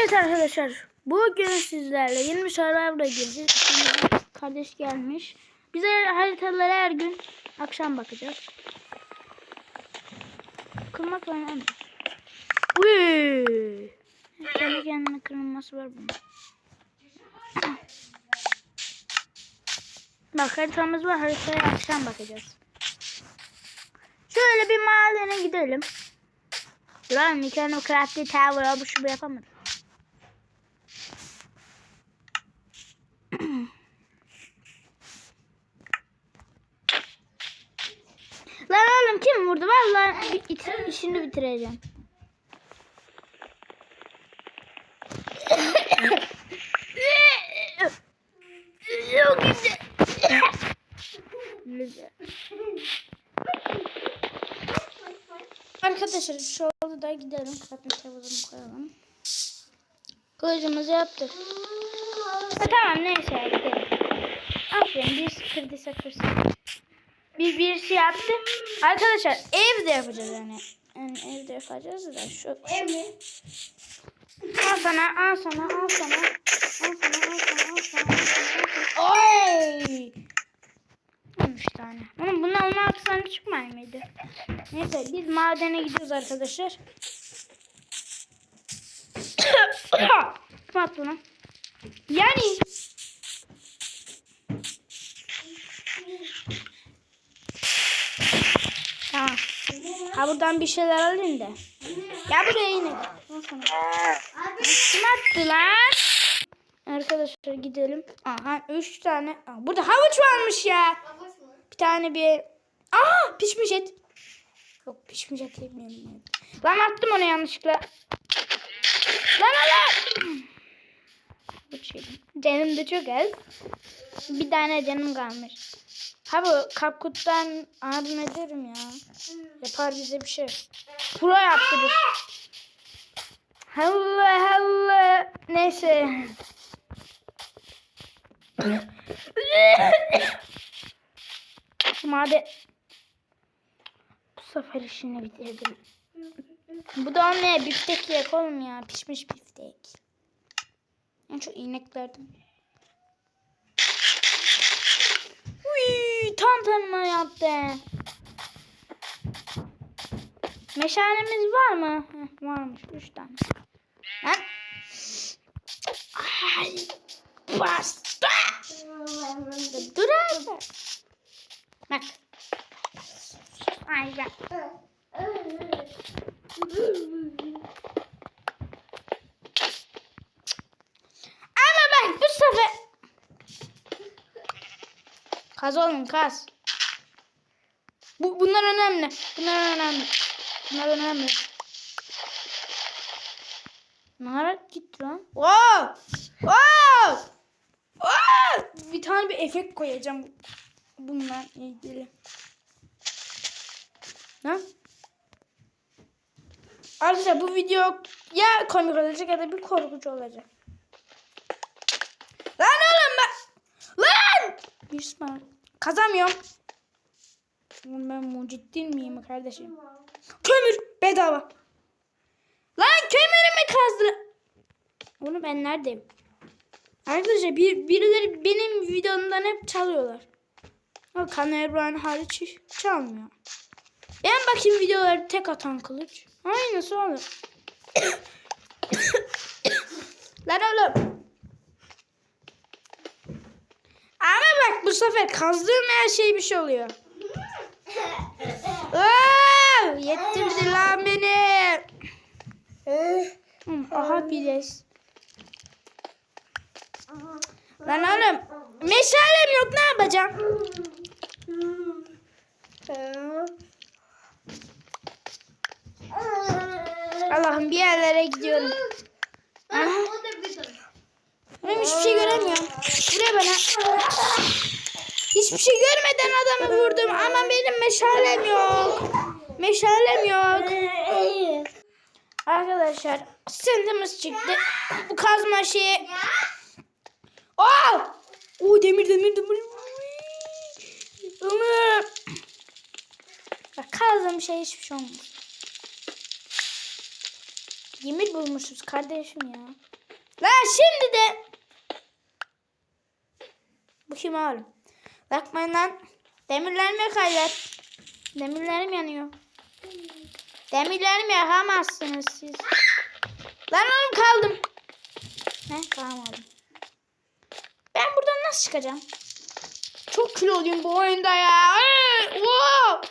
Evet arkadaşlar. Bugün sizlerle yeni bir Survivor'a gireceğiz. Kardeş gelmiş. Bize haritalara her gün akşam bakacağız. Kırmak önemli. Uy. Kendi var bunun. Bak haritamız var. Haritaya akşam bakacağız. Şöyle bir madene gidelim. Lan bir tane crafty tower bu şu yapamadım. Lan oğlum kim vurdu? Vallahi bir it- işini bitireceğim. Yok işte. Arkadaşlar şu oldu da gidelim. Kapıyı koyalım. Kılıcımızı yaptık. Tamam neyse gidelim. Aferin bir kırdıysa kırsın. Bir bir şey yaptı. Arkadaşlar evde yapacağız yani. Yani evde yapacağız da şu. Ev mi? Al sana, al sana, al sana. Al sana, al sana, al sana, al sana. Oy! 13 tane. Ama bundan 16 tane çıkmıyor mıydı? Neyse biz madene gidiyoruz arkadaşlar. Kim attı onu? Yani. Tamam. Ha buradan bir şeyler alayım da. Gel buraya yine. Kim attı lan? Arkadaşlar gidelim. Aha 3 tane. Aa, burada havuç varmış ya. Bir tane bir... Aa pişmiş et. Yok pişmiş et yemiyorum. Lan attım onu yanlışlıkla. Lan lan. Yedim. Canım da çok az. Bir tane canım kalmış. Ha bu kapkuttan yardım ederim ya. Yapar bize bir şey. Pro yaptırır. Allah Allah. Neyse. Madem bu sefer işini bitirdim. Bu da ne? Biftek yak oğlum ya. Pişmiş biftek. Yani şu ineklerden. Uy, tam tanıma yaptı. Meşalemiz var mı? Heh, varmış. Üç tane. Lan. Ay. Bastı. Dur abi. Bak. Ay bak. Ama bak bu sefer. Kaz oğlum kaz. Bu, bunlar önemli. Bunlar önemli. Bunlar önemli. Nara gitti lan. Wow! Wow! Wow! Bir tane bir efekt koyacağım bununla ilgili. Ha? Arkadaşlar bu video ya komik olacak ya da bir korkucu olacak. Lan oğlum ben... Lan! Bir smart. Kazamıyorum. Oğlum ben mucit değil miyim kardeşim? Kömür bedava. Lan kömürümü kazdı. Oğlum ben neredeyim? Arkadaşlar bir, birileri benim videomdan hep çalıyorlar. Ama Kan Ebru'nun hariç çalmıyor. Ben bakayım videoları tek atan kılıç. Aynısı olur. Lan oğlum. Ama bak bu sefer kazdığım her şey bir şey oluyor. Aa, yettirdi lan beni. Hı, Aha biles. Lan oğlum. Meşalem yok ne yapacağım? Allah'ım bir yerlere gidiyorum. Aha. Benim hiçbir şey göremiyorum. Buraya bana. Hiçbir şey görmeden adamı vurdum ama benim meşalem yok. Meşalem yok. Arkadaşlar sıkıntımız çıktı. Bu kazma şeyi. Oh! Oo demir demir demir. Ama Bak kazdığım şey hiçbir şey olmaz. Demir bulmuşuz kardeşim ya. Lan şimdi de. Bu kim oğlum? Bakmayın lan. Demirlerimi kaybet. Demirlerim yanıyor. Demirlerimi yakamazsınız siz. Lan oğlum kaldım. Ne kalmadım. Ben buradan nasıl çıkacağım? Çok kiloluyum bu oyunda ya. Ee, wow.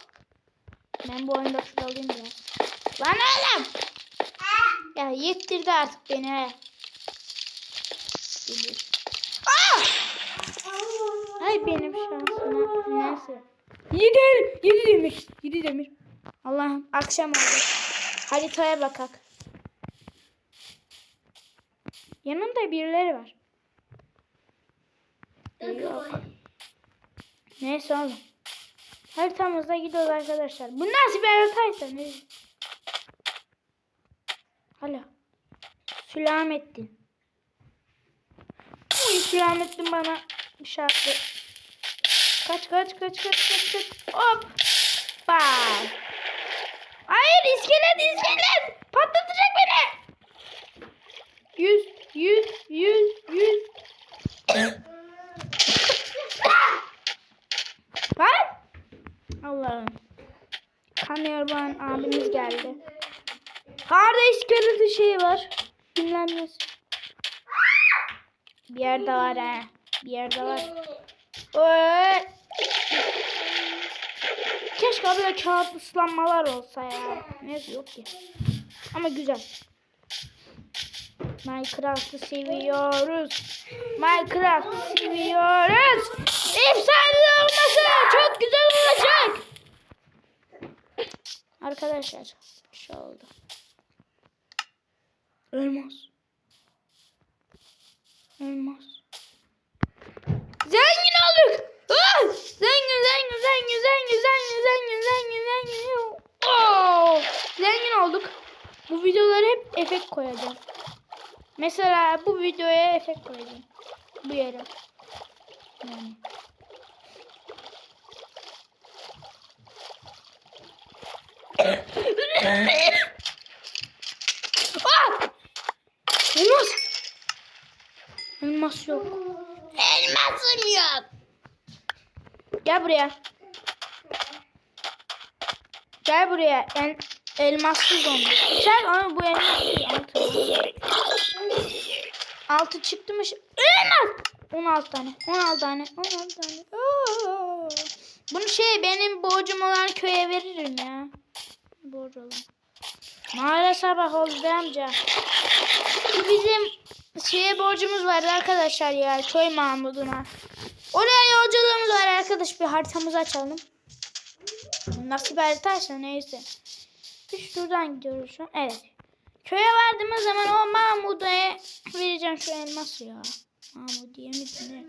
Ben bu oyunda kiloluyum biraz. Lan oğlum. Ya yettirdi artık beni he. Aa! Ay benim şansıma. Neyse. Yedi, yedi demir. Yedi demir. Allah'ım akşam oldu. Haritaya bakak. Yanında birileri var. Yok. Neyse oğlum. Haritamızda gidiyoruz arkadaşlar. Bu nasıl bir haritaysa ne? Hala. Sülamettin. Sülamettin bana bir şey yaptı. Kaç kaç kaç kaç kaç kaç. Hop. Bam. Hayır iskelet iskelet. Patlatacak beni. Yüz yüz yüz yüz. Lan. Allah'ım. Kameraman abimiz geldi. Harda iskeleti şey var. Dinlenmez. Bir yerde var ha. Bir yerde var. Oy. Keşke böyle kağıt ıslanmalar olsa ya. Neyse yok ki. Ama güzel. Minecraft'ı seviyoruz. Minecraft'ı seviyoruz. Efsane olması çok güzel olacak. Arkadaşlar bir şey oldu. Elmas. Elmas. Koyacağım. Mesela bu videoya efekt koyacağım. Bu yere. Yani. Ah! Elmas. Elmas yok. Elmasım yok. Gel buraya. Gel buraya. El, elmaslı zombi. Sen ama bu elmas değil. Altı. Çıktı mı? Elmas. 16 tane. 16 tane. 16 tane. Oo. Bunu şey benim borcum olan köye veririm ya. Borcu olan. Mağara sabah oldu amca. Bizim şeye borcumuz var arkadaşlar ya. Köy Mahmud'una. Oraya yolculuğumuz var arkadaş. Bir haritamızı açalım. Nasıl bir haritaysa neyse. Biz şuradan gidiyoruz şu an. Evet. Köye vardığımız zaman o Mahmud'a vereceğim şu elması ya. Mahmud diye mi ne?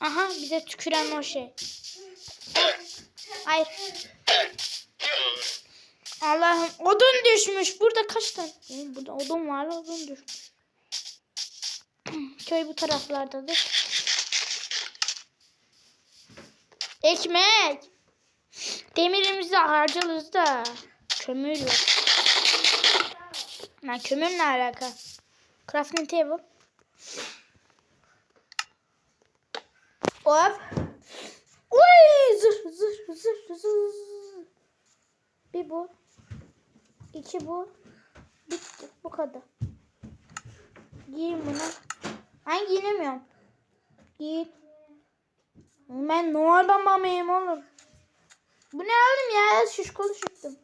Aha bize tüküren o şey. Hayır. Allah'ım odun düşmüş. Burada kaç tane? Burada odun var odun düşmüş. Köy bu taraflardadır. Ekmek. Demirimizi harcarız da. Kömür yok. Lan kömür ne alaka? Crafting table. Hop. Uy zır zır zır zır. Bir bu. iki bu. Bitti. Bu kadar. Giyin bunu. Ben giyinemiyorum. Giyin. Ben Noel Baba mıyım oğlum? Bu ne oğlum ya? Şişkolu çıktım.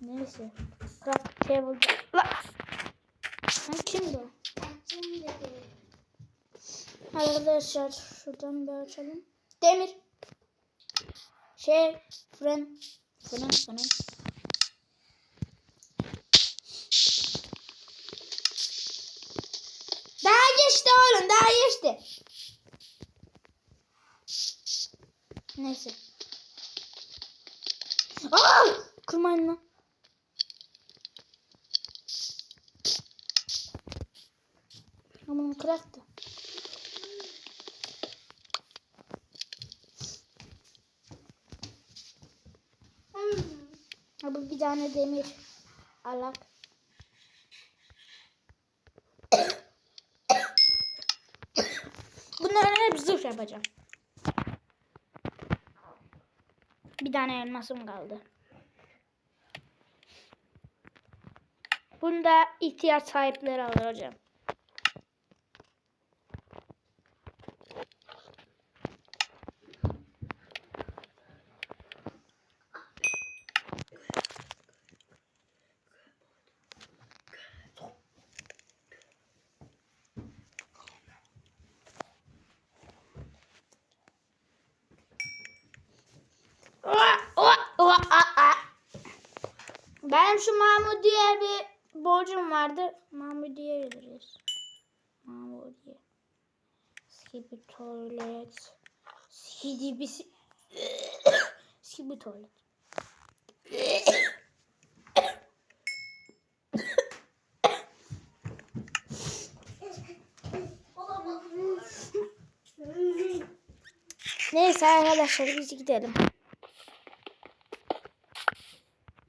Neyse. Craft table. La. Ha, kimdi o? Arkadaşlar şuradan bir açalım. Demir. Şey fren. Fren fren. Daha geçti oğlum daha geçti. Neyse. Aa! Kırmayın lan. Aman kıraktı. bir tane demir alak. Bunların hepsi zırh yapacağım. Bir tane elmasım kaldı. Bunda ihtiyaç sahipleri alır hocam. Benim şu Mahmudiye bir borcum vardı. Mahmudiye geliriz. Mahmudiye. Skibi tuvalet. Skibi Skibi tuvalet. Neyse arkadaşlar biz gidelim.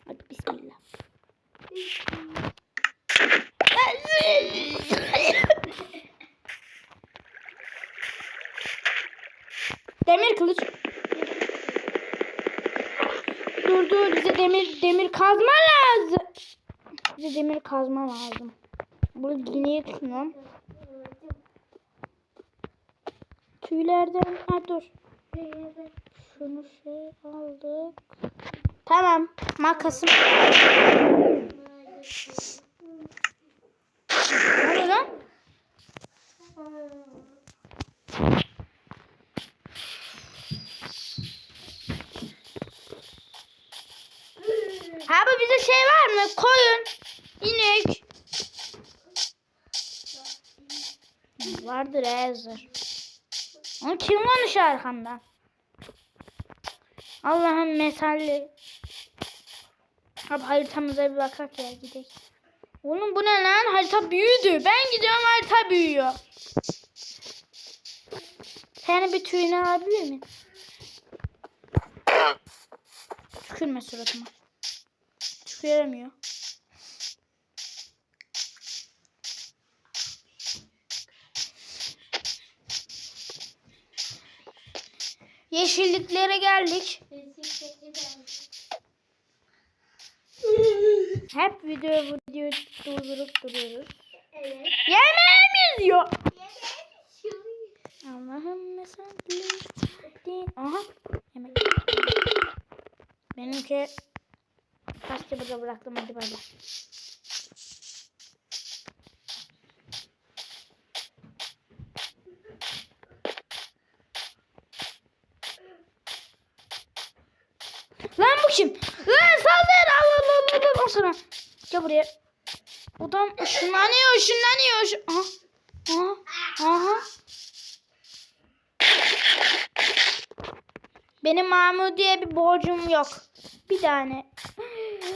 Hadi bismillah. Demir kılıç. Dur dur bize demir demir kazma lazım. Bize demir kazma lazım. Bunu yine yıkıyorum. Tüylerden ha dur. Şunu şey aldık. Tamam. Makasım. Ne? Abi bize şey var mı? Koyun, inek. Vardır Ezer. Onu kim konuşuyor arkamdan? Allah'ım mesalli. Abi haritamıza bir bakak ya gidelim. Oğlum bu ne lan? Harita büyüdü. Ben gidiyorum harita büyüyor. Senin bir tüyünü alabilir miyim? Tükürme suratıma. Tüküremiyor. Yeşilliklere geldik. Hep video video durdurup duruyoruz. Evet. Yemeğimiz yok. Allah'ım mesela Aha yemek. Benimki burada bıraktım hadi bay bay. Lan bu kim? Lan saldır Allah Allah Allah Allah sana. Gel buraya. Adam ışınlanıyor ışınlanıyor. ışı- Aha. Aha. Aha. Benim Mahmudiye bir borcum yok. Bir tane.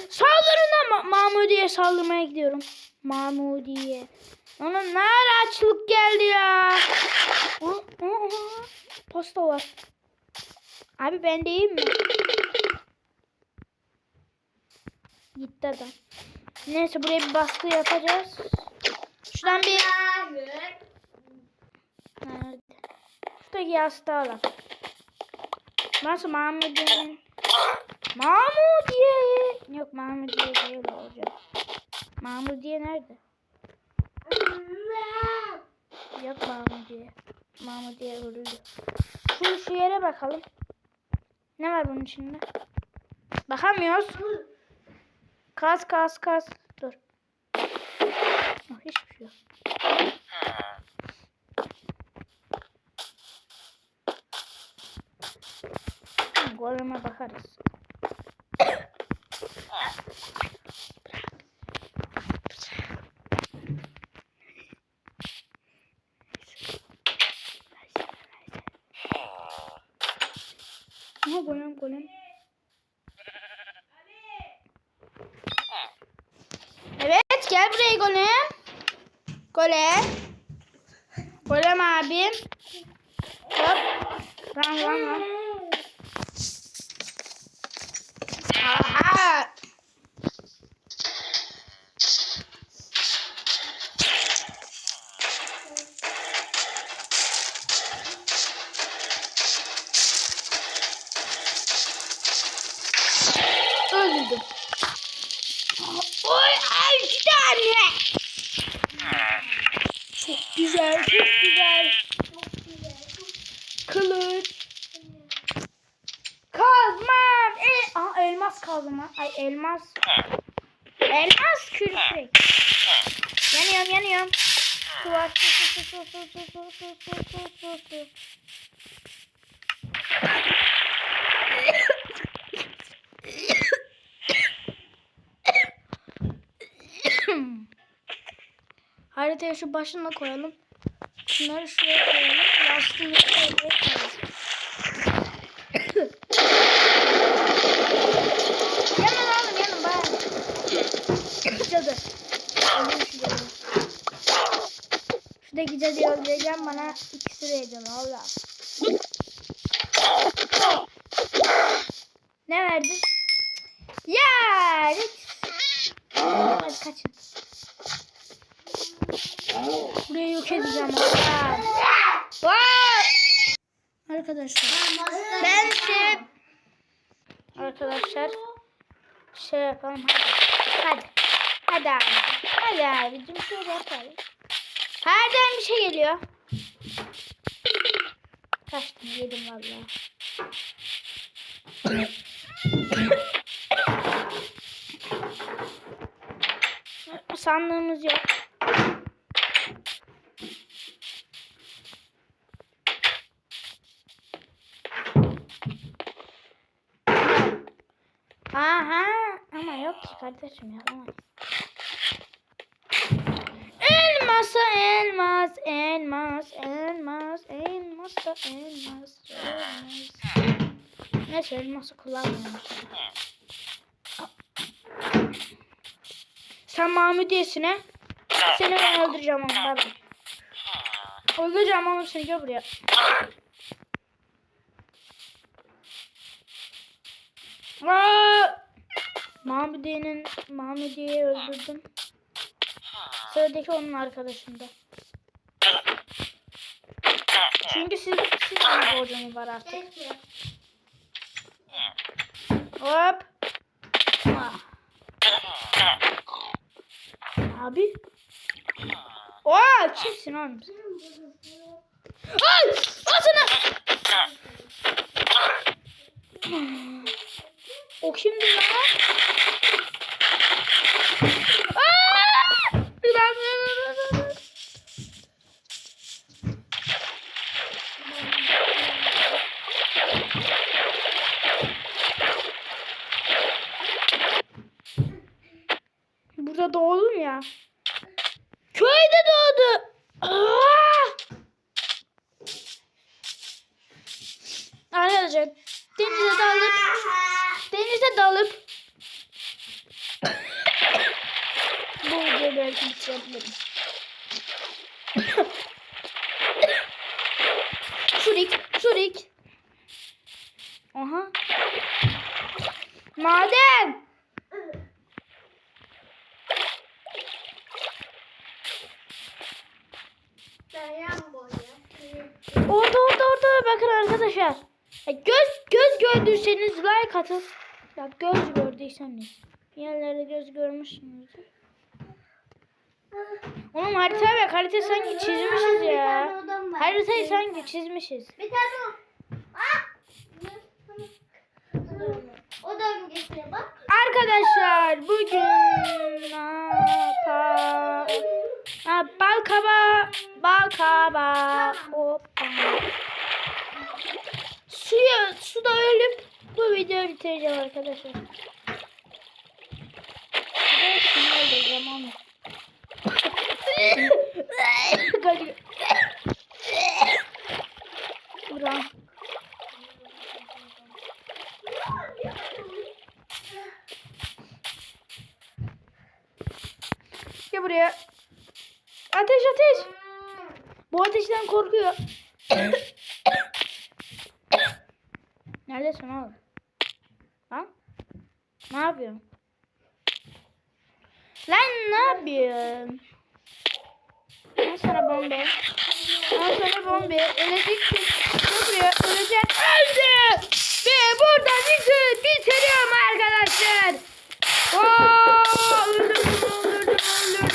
Saldırın da Ma- Mahmudiye saldırmaya gidiyorum. Mahmudiye. Ona ne ara açlık geldi ya. Posta var. Abi ben değil mi? Gitti adam. Neyse buraya bir baskı yapacağız. Şuradan bir... Nerede? Şuradaki yastığı alalım. Nasıl Mahmudiye'nin... Mahmudiye! Yok Mahmudiye değil olacak. Mahmudiye nerede? Yok Mahmudiye. Mahmudiye öldü. Şu, şu yere bakalım. Ne var bunun içinde? Bakamıyoruz. Kas kas kas. Dur. Oh, hiçbir şey yok. Goleme bakarız. Aha golem golem. Evet gel buraya golem. Golem. Golem abim. Hop. Lan lan lan. Aha. Kılıç. Kazmam. E Aa, elmas kazma. Ay elmas. Elmas kürek. Yanıyorum yanıyorum. Su var. Su su su su su su su su su. Haritaya şu başına koyalım. Şunları şuraya koyalım. Lastiği şuraya koyalım. Yanın oğlum yanın bana. Cadı. Öldüm şu cadı. Şuradaki cadıyı öldüreceğim bana ikisi vereceğim valla. Ne verdin? Ya! Hadi kaçın. Burayı yok edeceğim valla. Arkadaşlar. Ben şey... Arkadaşlar. Şey yapalım hadi. Hadi. Hadi abi. Hadi abicim şöyle yapalım. Herden bir şey geliyor. Kaçtım yedim valla. Sandığımız yok. Aha ama kardeşim yapamayız. Elmasa elmas, elmas, elmas, elmas da elmas, elmas. Neyse elması kullanmıyorum. Sen Mahmudiyesine seni ben öldüreceğim ama pardon. Öldüreceğim ama seni gel buraya. Aa! Mahmudiye'nin Mahmudiye'yi öldürdüm. Sıradaki onun arkadaşında. Çünkü siz, siz bana borcunuz var artık. Hop. Abi. Oha kimsin oğlum? Ay! Ağzına! Kimdi lan? Şurik, şurik. Aha. Maden. Orada orada orada bakın arkadaşlar. Ya göz göz gördüyseniz like atın. Ya göz gördüyseniz. Yerlerde göz görmüşsünüzdür. Oğlum harita bak harita sanki çizmişiz ya. Haritayı sanki çizmişiz. Bir tane o. Ah! Öncesine bak. Arkadaşlar bugün yapalım? Ha, bal kaba, bal kaba. Hoppa. Suya, suda ölüp bu videoyu bitireceğim arkadaşlar. Şunu öldüreceğim onu. Kaçıyor. Buram. Gel buraya. Ateş ateş. Bu ateşten korkuyor. Neredesin oğlum? Ha? Ne yapıyorsun? Lan ne yapıyorsun? Al sana bomba. Al sana bomba. Öleceksin. Buraya ölecek. Öldü. Ve burada video bitiriyorum arkadaşlar. Oo, öldürdüm öldürdüm öldürdüm.